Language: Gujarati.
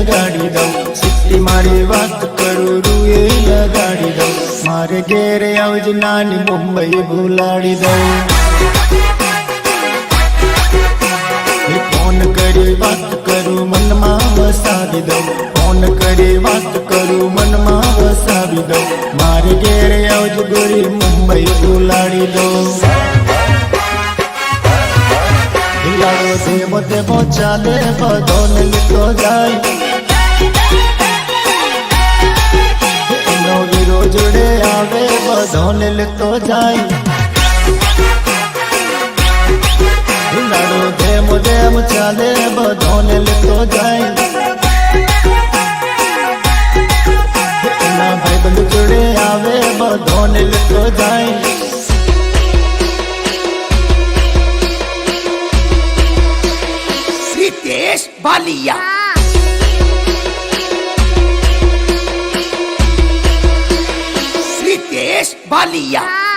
લગાડી દઉં. સિટ્ટી મારી વાત કરું, રૂએ લગાડી દઉં. મારે ઘેરે આવજ નાની મુંબઈ ભૂલાડી દઉં. ફોન કરી વાત કરું, મનમાં વસાવી દઉં. ફોન કરી વાત કરું, મનમાં વસાવી દઉં. મારે ઘેરે આવજ ગોરી મુંબઈ ભૂલાડી દઉં. હિલાડો દેવો દેવો ચાલે, બધોને લીધો જાય. બધોને લેતો જાય. લાડો દેવો દેવ ચાલે બધોને લેતો જાય. એના ભાઈબંધ જોડે આવે. es valía.